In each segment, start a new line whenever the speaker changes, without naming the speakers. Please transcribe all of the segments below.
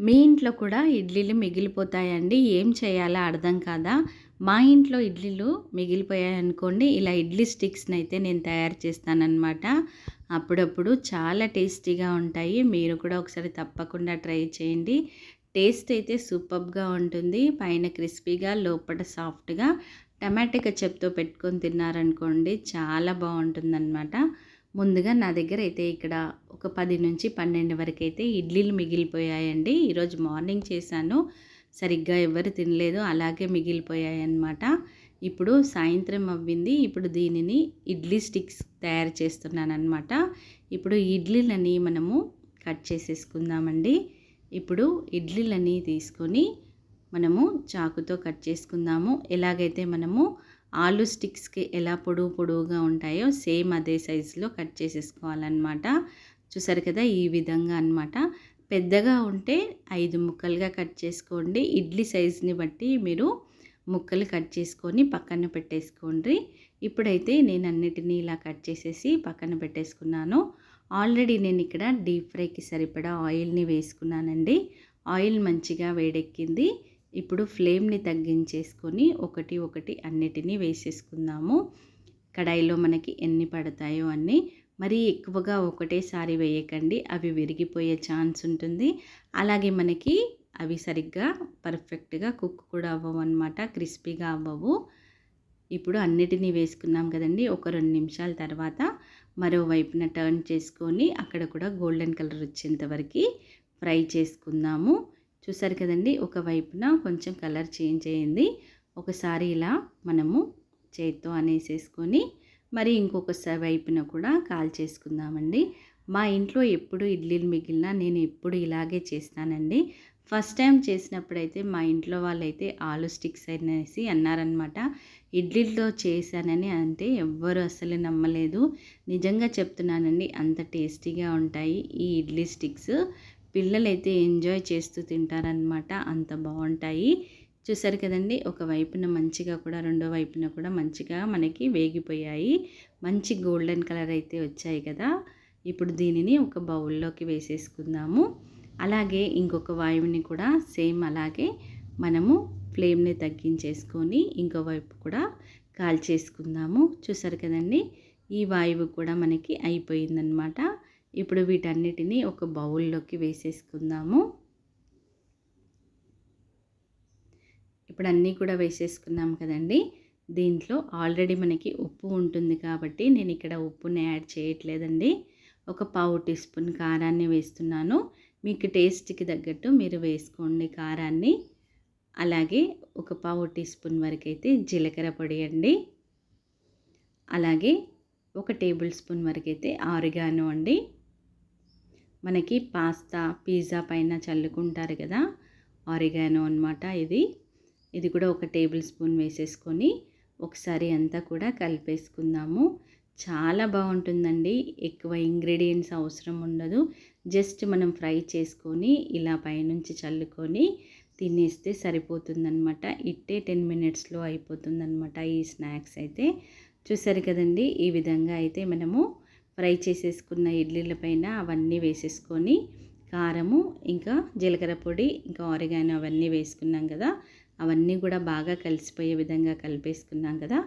మీ ఇంట్లో కూడా ఇడ్లీలు మిగిలిపోతాయండి ఏం చేయాలో అర్థం కాదా? మా ఇంట్లో ఇడ్లీలు మిగిలిపోయాయనుకోండి ఇలా ఇడ్లీ స్టిక్స్ని అయితే నేను తయారు చేస్తానన్నమాట. అప్పుడప్పుడు చాలా టేస్టీగా ఉంటాయి మీరు కూడా ఒకసారి తప్పకుండా ట్రై చేయండి. టేస్ట్ అయితే సూపర్గా ఉంటుంది పైన క్రిస్పీగా లోపల సాఫ్ట్గా టమాటా చెప్తో పెట్టుకొని తిన్నారనుకోండి చాలా బాగుంటుందన్నమాట. ముందుగా నా దగ్గర అయితే ఇక్కడ ఒక పది నుంచి పన్నెండు వరకు అయితే ఇడ్లీలు మిగిలిపోయాయండి. ఈరోజు మార్నింగ్ చేశాను. సరిగ్గా ఎవరు తినలేదు. అలాగే మిగిలిపోయాయన్నమాట. ఇప్పుడు సాయంత్రం అవ్వింది. ఇప్పుడు దీనిని ఇడ్లీ స్టిక్స్ తయారు చేస్తున్నాను అనమాట ఇప్పుడు ఇడ్లీలని మనము కట్ చేసేసుకుందామండి. ఇప్పుడు ఇడ్లీలని తీసుకొని మనము చాకుతో కట్ చేసుకుందాము. ఎలాగైతే మనము ఆలు స్టిక్స్కి ఎలా పొడవు పొడవుగా ఉంటాయో సేమ్ అదే సైజులో కట్ చేసేసుకోవాలన్నమాట. చూసారు కదా ఈ విధంగా అనమాట పెద్దగా ఉంటే ఐదు ముక్కలుగా కట్ చేసుకోండి. ఇడ్లీ సైజుని బట్టి మీరు ముక్కలు కట్ చేసుకొని పక్కన పెట్టేసుకోండి. ఇప్పుడైతే నేను అన్నిటినీ ఇలా కట్ చేసేసి పక్కన పెట్టేసుకున్నాను. ఆల్రెడీ నేను ఇక్కడ డీప్ ఫ్రైకి సరిపడా ఆయిల్ని వేసుకున్నానండి. ఆయిల్ మంచిగా వేడెక్కింది. ఇప్పుడు ఫ్లేమ్ని తగ్గించేసుకొని ఒకటి ఒకటి అన్నిటినీ వేసేసుకుందాము. కడాయిలో మనకి ఎన్ని పడతాయో అన్నీ. మరీ ఎక్కువగా ఒకటేసారి వేయకండి అవి విరిగిపోయే ఛాన్స్ ఉంటుంది. అలాగే మనకి అవి సరిగ్గా పర్ఫెక్ట్గా కుక్ కూడా అవ్వవు అనమాట క్రిస్పీగా అవ్వవు. ఇప్పుడు అన్నిటినీ వేసుకున్నాం కదండి ఒక రెండు నిమిషాల తర్వాత మరోవైపున టర్న్ చేసుకొని అక్కడ కూడా గోల్డెన్ కలర్ వచ్చేంత వరకు ఫ్రై చేసుకుందాము. చూసారు కదండి ఒక వైపున కొంచెం కలర్ చేంజ్ అయ్యింది ఒకసారి ఇలా మనము చేత్తో అనేసేసుకొని మరి ఇంకొక వైపున కూడా కాల్ చేసుకుందామండి మా ఇంట్లో ఎప్పుడు ఇడ్లీలు మిగిలినా నేను ఎప్పుడు ఇలాగే చేస్తానండి. ఫస్ట్ టైం చేసినప్పుడైతే మా ఇంట్లో వాళ్ళైతే ఆలు స్టిక్స్ అనేసి అన్నారనమాట ఇడ్లీలో చేశానని అంటే ఎవ్వరు అసలు నమ్మలేదు. నిజంగా చెప్తున్నానండి అంత టేస్టీగా ఉంటాయి ఈ ఇడ్లీ స్టిక్స్. పిల్లలైతే ఎంజాయ్ చేస్తూ తింటారనమాట అంత బాగుంటాయి చూసారు కదండి ఒక వైపున మంచిగా కూడా రెండో వైపున కూడా మంచిగా మనకి వేగిపోయాయి. మంచి గోల్డెన్ కలర్ అయితే వచ్చాయి కదా. ఇప్పుడు దీనిని ఒక బౌల్లోకి వేసేసుకుందాము. అలాగే ఇంకొక వాయువుని కూడా సేమ్ అలాగే మనము ఫ్లేమ్ని తగ్గించేసుకొని ఇంకో వైపు కూడా కాల్చేసుకుందాము. చూసారు కదండి ఈ వాయువు కూడా మనకి అయిపోయిందనమాట ఇప్పుడు వీటన్నిటిని ఒక బౌల్లోకి వేసేసుకుందాము. ఇప్పుడు అన్నీ కూడా వేసేసుకున్నాం కదండి. దీంట్లో ఆల్రెడీ మనకి ఉప్పు ఉంటుంది కాబట్టి నేను ఇక్కడ ఉప్పుని యాడ్ చేయట్లేదండి. ఒక పావు టీ స్పూన్ కారాన్ని వేస్తున్నాను. మీకు టేస్ట్కి తగ్గట్టు మీరు వేసుకోండి కారాన్ని. అలాగే ఒక పావు టీ స్పూన్ వరకు అయితే జీలకర్ర పొడి అండి. అలాగే ఒక టేబుల్ స్పూన్ వరకు అయితే ఆరిగాను అండి. మనకి పాస్తా పిజ్జా పైన చల్లుకుంటారు కదా. ఆరిగానో అనమాట ఇది. ఇది కూడా ఒక టేబుల్ స్పూన్ వేసేసుకొని ఒకసారి అంతా కూడా కలిపేసుకుందాము. చాలా బాగుంటుందండి. ఎక్కువ ఇంగ్రీడియంట్స్ అవసరం ఉండదు. జస్ట్ మనం ఫ్రై చేసుకొని ఇలా పైనుంచి చల్లుకొని తినేస్తే సరిపోతుందనమాట ఇట్టే టెన్ మినిట్స్లో అయిపోతుందనమాట ఈ స్నాక్స్ అయితే. చూసారు కదండి? ఈ విధంగా అయితే మనము ఫ్రై చేసేసుకున్న ఇడ్లీల పైన అవన్నీ వేసేసుకొని కారము ఇంకా జీలకర్ర పొడి ఇంకా ఆరిగాను అవన్నీ వేసుకున్నాం కదా. అవన్నీ కూడా బాగా కలిసిపోయే విధంగా కలిపేసుకున్నాం కదా.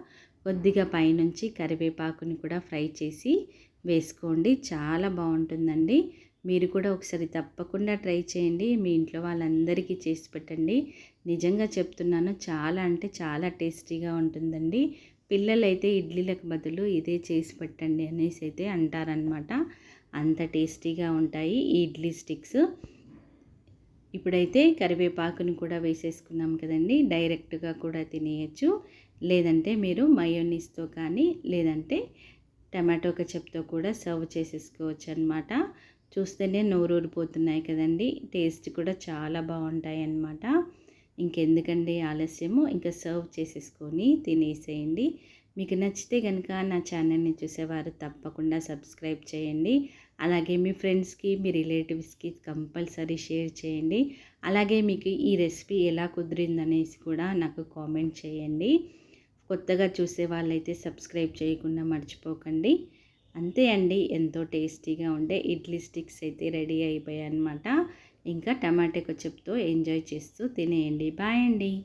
కొద్దిగా పైనుంచి కరివేపాకుని కూడా ఫ్రై చేసి వేసుకోండి. చాలా బాగుంటుందండి. మీరు కూడా ఒకసారి తప్పకుండా ట్రై చేయండి. మీ ఇంట్లో వాళ్ళందరికీ చేసి పెట్టండి. నిజంగా చెప్తున్నాను చాలా అంటే చాలా టేస్టీగా ఉంటుందండి. పిల్లలైతే ఇడ్లీలకు బదులు ఇదే చేసి పెట్టండి అనేసి అయితే అంటారనమాట అంత టేస్టీగా ఉంటాయి ఈ ఇడ్లీ స్టిక్స్. ఇప్పుడైతే కరివేపాకుని కూడా వేసేసుకున్నాం కదండి డైరెక్ట్గా కూడా తినేయచ్చు. లేదంటే మీరు మయోనీస్తో కానీ లేదంటే టమాటో కచప్తో కూడా సర్వ్ చేసేసుకోవచ్చు అనమాట చూస్తేనే నోరూరిపోతున్నాయి కదండి టేస్ట్ కూడా చాలా బాగుంటాయి అన్నమాట ఇంకెందుకండి ఆలస్యము? ఇంకా సర్వ్ చేసేసుకొని తినేసేయండి. మీకు నచ్చితే కనుక నా ఛానల్ని చూసేవారు తప్పకుండా సబ్స్క్రైబ్ చేయండి. అలాగే మీ ఫ్రెండ్స్కి మీ రిలేటివ్స్కి కంపల్సరీ షేర్ చేయండి. అలాగే మీకు ఈ రెసిపీ ఎలా కుదిరిందనేసి కూడా నాకు కామెంట్ చేయండి. కొత్తగా చూసే వాళ్ళైతే సబ్స్క్రైబ్ చేయకుండా మర్చిపోకండి. అంతే అండి. ఎంతో టేస్టీగా ఉండే ఇడ్లీ స్టిక్స్ అయితే రెడీ అయిపోయాయి అనమాట ఇంకా టమాటా కొచ్చప్తో ఎంజాయ్ చేస్తూ తినేయండి. బాయ్ అండి.